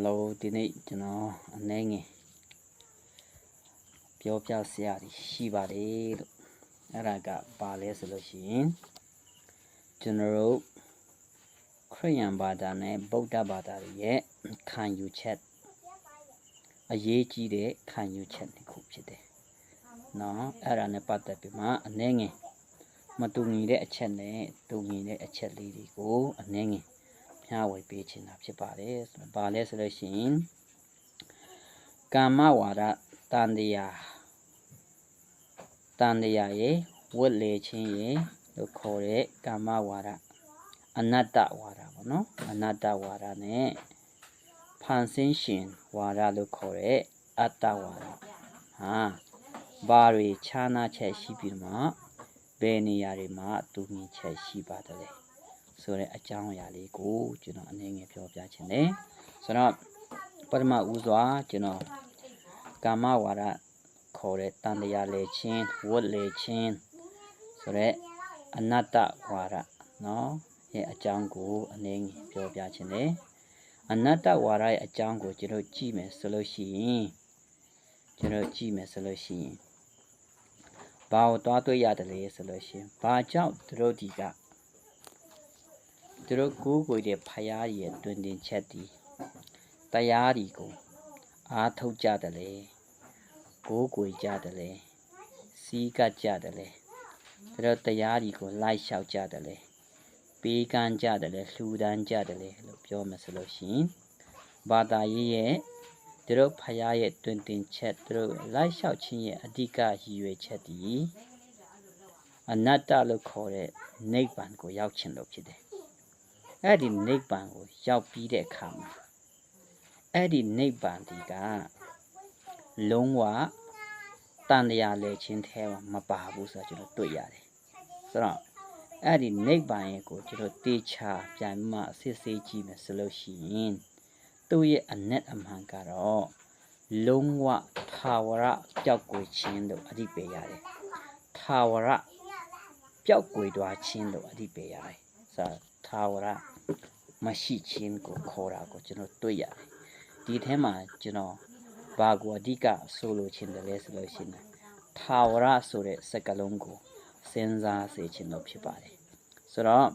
Hello ဒီနေ့ကျွန်တော်အနေငယ်ပြောပြစရာတွေရှိပါတယ်လို့အဲ့ဒါကပါလဲဆိုလို့ရှိရင်ကျွန်တော်တို့ခရစ်ယာန်ဘာသာနဲ့ဗုဒ္ဓဘာသာတွေရဲ့ခံယူချက်အရေးကြီးတဲ့ခံယူချက်တစ်ခုဖြစ်တယ်။နော်အဲ့ဒါနဲ့ပတ်သက်ပြီးမှအနေငယ်မတူညီတဲ့အချက်နဲ့တူညီတဲ့အချက်လေးတွေကိုအနေငယ် မျှဝေပေးချင်တာဖြစ်ပါတယ်။ဘာလဲဆိုလို့ရှိရင်ကာမဝါဒတန်တရားတန်တရားရဲ့ဝတ်လေခြင်းရဲ့လို့ခေါ်တဲ့ကာမဝါဒအနတ္တဝါဒပေါ့နော်အနတ္တဝါဒနဲ့ဖန်ဆင်းရှင်ဝါဒလို့ခေါ်တဲ့အတ္တဝါဒဟာဘာတွေခြားနာချက်ရှိပြီးမှဘယ်နေရာတွေမှာတူညီချက်ရှိပါတယ်လဲ ဆိုတဲ့အကြောင်းအရာလေးကိုကျွန်တော်အနေငယ်ပြောပြခြင်းတယ်ဆိုတော့ပထမဦးစွာကျွန်တော်ကာမဝါဒခေါ်တဲ့တန်တရားလေခြင်းဝတ်လေခြင်းဆိုတဲ့အနတ္တဝါဒနော်ရဲ့အကြောင်းကိုအနေငယ်ပြောပြခြင်းတယ်အနတ္တဝါဒရဲ့အကြောင်းကိုကျွန်တော်ကြည့်မယ်ဆိုလို့ရှိရင်ကျွန်တော်ကြည့်မယ်ဆိုလို့ရှိရင်ဘာကိုတွားတွေ့ရတယ်လဲဆိုလို့ရှိရင်ဘာကြောင့်တို့ဒီက သူတို့ကိုးကွယ်တဲ့ဖယားရဲ့တွင်တင်ချက်ဒီတရားဒီကိုအားထုတ်ကြတယ်လေကိုးကွယ်ကြတယ်လေစီးကပ်ကြတယ်လေသူတို့တရားဒီကိုလိုက်လျှောက်ကြတယ်လေပေးကမ်းကြတယ်လေလှူဒန်းကြတယ်လေလို့ပြောမယ်ဆိုလို့ရှိရင်ဘာသာရေးရဲ့သူတို့ဖယားရဲ့တွင်တင်ချက်သူတို့လိုက်လျှောက်ခြင်းရဲ့အဓိကရည်ရွယ်ချက်ဒီအနတ္တလို့ခေါ်တဲ့နိဗ္ဗာန်ကိုရောက်ခြင်းလို့ဖြစ်တယ် အဲ့ဒီနိဗ္ဗာန်ကိုရောက်ပြီးတဲ့အခါမှာအဲ့ဒီနိဗ္ဗာန်ဒီကလုံးဝတန်တရားလေခြင်းแท้မှာမပါဘူးဆိုတော့ကျွန်တော်တွေ့ရတယ်ဆိုတော့အဲ့ဒီနိဗ္ဗာန်ရဲ့ကိုကျွန်တော်တေချာပြန်မှစစ်ဆေးကြည့်မယ်ဆိုလို့ရှိရင်သူ့ရဲ့အနက်အမှန်ကတော့လုံးဝထာဝရပျောက်ကွယ်ခြင်းလို့အဓိပ္ပာယ်ရတယ်ထာဝရပျောက်ကွယ်သွားခြင်းလို့အဓိပ္ပာယ်ရတယ်ဆိုတော့ ထာဝရမရှိခြင်းကိုခေါ်တာကိုကျွန်တော်တွေ့ရတယ်ဒီထဲမှာကျွန်တော်ဘာကိုအဓိကဆိုလိုချင်တယ်လဲဆိုလို့ရှိရင်ထာဝရဆိုတဲ့စကားလုံးကိုစဉ်းစားစေချင်လို့ဖြစ်ပါတယ်ဆိုတော့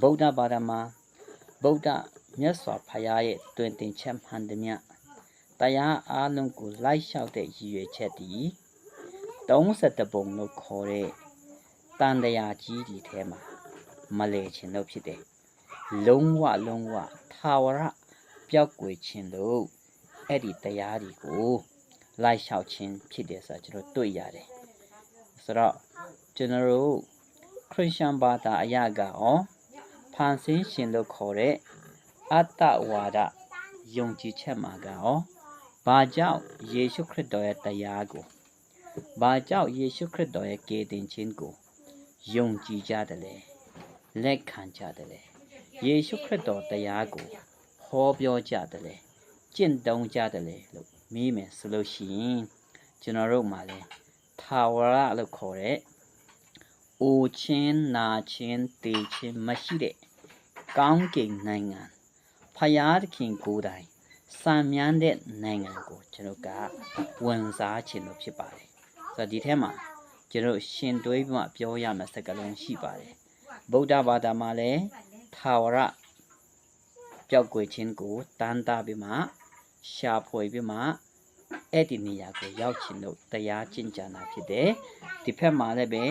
ဗုဒ္ဓဘာသာမှာဗုဒ္ဓမြတ်စွာဘုရားရဲ့တွင်တင်ချက်မှန်သမျှတရားအားလုံးကိုလိုက်လျှောက်တဲ့ရည်ရွယ်ချက်ဒီ30ပုံလို့ခေါ်တဲ့တန်တရားကြီးဒီထဲမှာ မလဲခြင်းလို့ဖြစ်တယ်လုံးဝလုံးဝထာဝရပျောက်ကွယ်ခြင်းလို့အဲ့ဒီတရားဒီကိုလိုက်လျှောက်ခြင်းဖြစ်တယ်ဆိုတော့ကျွန်တော်တွေ့ရတယ်ဆိုတော့ကျွန်တော်တို့ခရစ်ယာန်ဘာသာအရာကရောဖန်ဆင်းရှင်လို့ခေါ်တဲ့အတ္တဝါဒယုံကြည်ချက်မှာကရောဘာကြောင့်ယေရှုခရစ်တော်ရဲ့တရားကိုဘာကြောင့်ယေရှုခရစ်တော်ရဲ့ကယ်တင်ခြင်းကိုယုံကြည်ကြတယ်လေ လက်ခံကြတယ်လေယေရှုခရစ်တော်တရားကိုဟောပြောကြတယ်လေကျင့်သုံးကြတယ်လေလို့မေးမယ်ဆိုလို့ရှိရင်ကျွန်တော်တို့မှာလဲထာဝရလို့ခေါ်တဲ့အိုချင်းနာချင်းတေချင်းမရှိတဲ့ကောင်းကင်နိုင်ငံဖယားသခင်ကိုယ်တိုင်စံမြန်းတဲ့နိုင်ငံကိုကျွန်တော်ကဝန်စားခြင်းလို့ဖြစ်ပါတယ်ဆိုတော့ဒီထဲမှာကျွန်တော်ရှင်တွေးပြီးမှပြောရမယ့်စကားလုံးရှိပါတယ် ဗုဒ္ဓဘာသာမှာလည်းထာဝရပျောက်ကွယ်ခြင်းကိုတန်တာပြီးမှရှာဖွေပြီးမှအဲ့ဒီနေရာကိုရောက်ချင်လို့တရားကျင့်ကြံတာဖြစ်တယ်ဒီဖက်မှာလည်းပဲ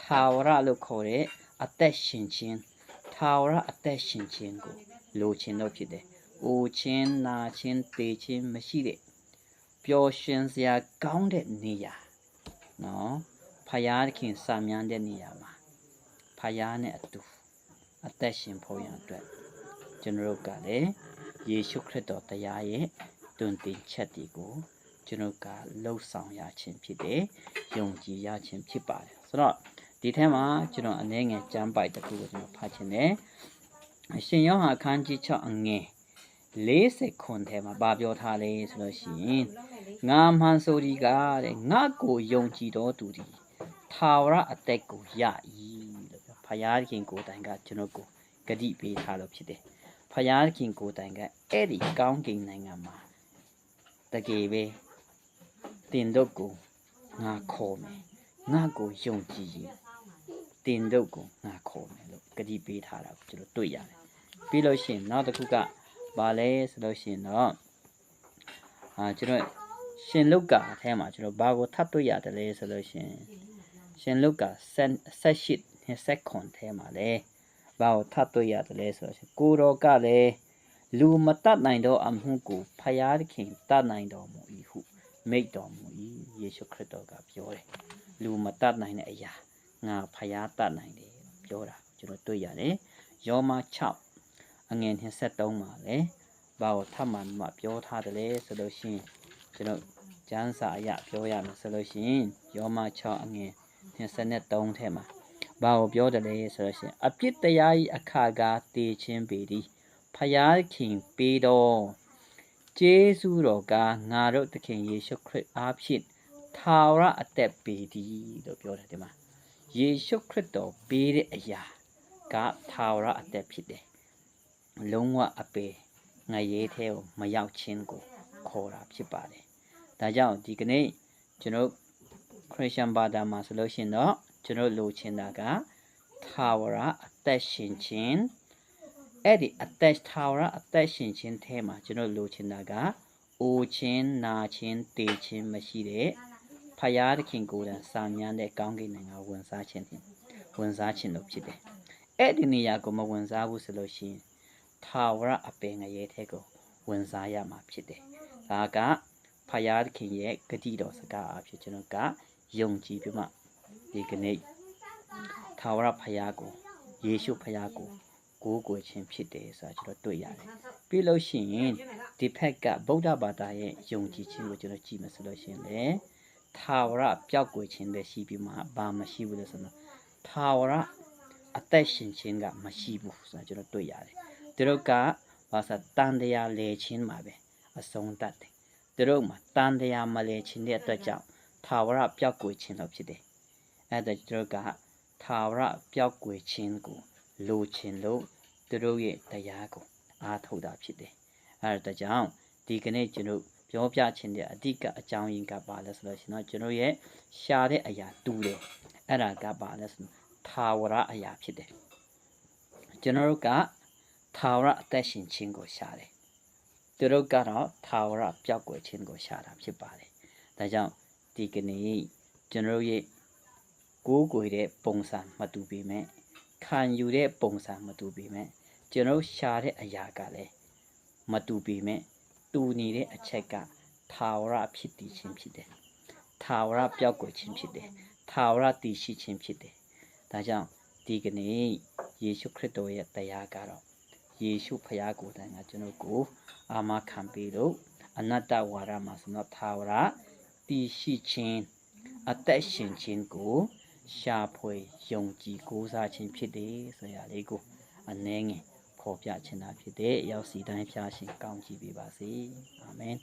ထာဝရလို့ခေါ်တဲ့အသက်ရှင်ခြင်းထာဝရအသက်ရှင်ခြင်းကိုလိုချင်လို့ဖြစ်တယ်။အိုခြင်းနာခြင်းတေခြင်းမရှိတဲ့ပျော်ရွှင်စရာကောင်းတဲ့နေရာနော်ဖယားခင်စာမြန်းတဲ့နေရာမှာဖ ယားနဲ့အတူအသက်ရှင်ဖို့ရန်အတွက်ကျွန်တော်တို့ကလည်းယေရှုခရစ်တော်တရားရဲ့တွင်တင်ချက်တွေကိုကျွန်တော်ကလှုပ်ဆောင်ရခြင်းဖြစ်တယ်။ယုံကြည်ရခြင်းဖြစ်ပါတယ်။ဆိုတော့ဒီထဲမှာကျွန်တော်အနေငယ်ကျမ်းပိုက်တစ်ခုကိုကျွန်တော်ဖတ်ခြင်းတယ်။အရှင်ယောဟန်အခန်းကြီး6အငယ်40ခွန်ထဲမှာဗာပြောထားလဲဆိုလို့ရှိရင်ငါမှန်ဆိုဒီကတဲ့ငါကိုယုံကြည်တော်သူဒီထာဝရအသက်ကိုရ၏လို့ပြော ဖယားခင်ကိုတိုင်ကကျွန်တော်ကိုဂတိပေးထားလို့ဖြစ်တယ်။ဖဖယားခင်ကိုယ်တိုင်ကအဲ့ဒီကောင်းကင်နိုင်ငံမှာတကယ်ပဲတင်တို့ကိုငါခေါ်မယ်ငါကိုယုံကြည်ရင်တင်တို့ကိုငါခေါ်မယ်လို့ကတိပေးထားတာကိုကျွန်တော်တွေ့ရတယ်ပြီးလို့ရှိရင်နောက်တစ်ခုကဘာလဲဆိုလို့ရှိရင်တော့အာကျွန်တော်ရှင်လုကာအထဲမှာကျွန်တော်ဘာကိုထပ်တွေ့ရတယ်လဲဆိုလို့ရှိရင်ရှင်လုကာဆ က်ရှိဆက်ခွန်ထဲမှာလဲဘာကိုထပ်တွေ့ရတယ်လဲဆိုလို့ရှိရင်ကိုတော်ကလည်းလူမတတ်နိုင်သောအမှုကိုဖယားသခင်တတ်နိုင်တော်မူ၏ဟုမိတ်တော်မူ၏ယေရှုခရစ်တော်ကပြောတယ်လူမတတ်နိုင်တဲ့အရာငါဖယားတတ်နိုင်တယ်ပြောတာကျွန်တော်တွေ့ရတယ်ယောမ6အငယ်23မှာလဲဘာကိုထပ်မှမှပြောထားတယ်လဲဆိုလို့ရှိရင်ကျွန်တော်ကျမ်းစာအရပြောရမယ်ဆိုလို့ရှိရင်ယောမ6အငယ်23ထဲမှာ ဘာကိုပြောတယ်လဲဆိုလို့ရှိရင်အပြစ်တရား၏အခါကတည်ခြင်းပေသည်ဖယားခင်ပေးတော်ကျေးဇူးတော်ကငါတို့သခင်ယေရှုခရစ်အားဖြင့်ထာဝရအသက်ပေသည်လို့ပြောတယ်ဒီမှာယေရှုခရစ်တော်ပေးတဲ့အရာကထာဝရအသက်ဖြစ်တယ်လုံးဝအပေငရေထဲကိုမရောက်ခြင်းကိုခေါ်တာဖြစ်ပါတယ်ဒါကြောင့်ဒီကနေ့ကျွန်တော်ခရစ်ယာန်ဘာသာမှာဆိုလို့ရှိရင်တော့ ကျွန်တော်လိုချင်တာကထာဝရအသက်ရှင်ခြင်းအဲ့ဒီအသက်ထာဝရအသက်ရှင်ခြင်းထဲမှာကျွန်တော်လိုချင်တာကအိုခြင်းနာခြင်းတေခြင်းမရှိတဲ့ဖယားသခင်ကိုယ်တိုင်စာမြန်းတဲ့ကောင်းကင်နိုင်ငံဝင်စားခြင်းဖြင့်ဝင်စားခြင်းလို့ဖြစ်တယ်အဲ့ဒီနေရာကိုမဝင်စားဘူးဆိုလို့ရှိရင်ထာဝရအပင်ငရဲထဲကိုဝင်စားရမှာဖြစ်တယ်ဒါကဖယားသခင်ရဲ့ဂတိတော်စကားအဖြစ်ကျွန်တော်ကယုံကြည်ပြီးမှ ဒီကနေ့ထာဝရဖယားကိုယေရှုဖယားကိုကိုးကွယ်ခြင်းဖြစ်တယ်ဆိုတာကျွန်တော်တွေ့ရတယ်ပြီးလို့ရှိရင်ဒီဖက်ကဗုဒ္ဓဘာသာရဲ့ယုံကြည်ခြင်းကိုကျွန်တော်ကြည့်မှဆိုလို့ရှိရင်လေထာဝရပျောက်ကွယ်ခြင်းပဲရှိပြီးမှဘာမရှိဘူးလို့ဆိုတော့ထာဝရအသက်ရှင်ခြင်းကမရှိဘူးဆိုတာကျွန်တော်တွေ့ရတယ်သူတို့ကဘာသာတန်တရားလေခြင်းမှာပဲအဆုံးတတ်တယ်သူတို့မှာတန်တရားမလေခြင်းတဲ့အတွက်ကြောင့်ထာဝရပျောက်ကွယ်ခြင်းလို့ဖြစ်တယ် အဲ့ဒါသူတို့ကထာဝရပျောက်ကွယ်ခြင်းကိုလိုချင်လို့သူတို့ရဲ့တရားကိုအားထုတ်တာဖြစ်တယ်အဲ့ဒါကြောင့်ဒီကနေ့ကျွန်တော်ပြောပြခြင်းတဲ့အဓိကအကြောင်းရင်းကပါလဲဆိုလို့ရှိရင်တော့ကျွန်တော်ရဲ့ရှားတဲ့အရာတူတယ်အဲ့ဒါကပါလဲဆိုထာဝရအရာဖြစ်တယ်ကျွန်တော်တို့ကထာဝရအသက်ရှင်ခြင်းကိုရှာတယ်သူတို့ကတော့ထာဝရပျောက်ကွယ်ခြင်းကိုရှာတာဖြစ်ပါတယ်ဒါကြောင့်ဒီကနေ့ကျွန်တော်ရဲ့ ကိုးကွယ်တဲ့ပုံစံမတူပေမဲ့ခံယူတဲ့ပုံစံမတူပေမဲ့ကျွန်တော်ရှာတဲ့အရာကလည်းမတူပေမဲ့တူနေတဲ့အချက်ကထာဝရဖြစ်တည်ခြင်းဖြစ်တယ်ထာဝရပျောက်ကွယ်ခြင်းဖြစ်တယ်ထာဝရတည်ရှိခြင်းဖြစ်တယ်ဒါကြောင့်ဒီကနေ့ယေရှုခရစ်တော်ရဲ့တရားကတော့ယေရှုဖခင်ကိုယ်တိုင်ကကျွန်တော်ကိုအာမခံပေးလို့အနတ္တဝါဒမှာဆိုတော့ထာဝရတည်ရှိခြင်းအသက်ရှင်ခြင်းကို ရှာဖွေယုံကြည်ကိုးစားခြင်းဖြစ်တယ်ဆိုရလေးကိုအနှဲငယ်ဖော်ပြချင်တာဖြစ်တဲ့ရောက်စီတိုင်းဖျားရှင်ကောင်းချီးပေးပါစေအာမင်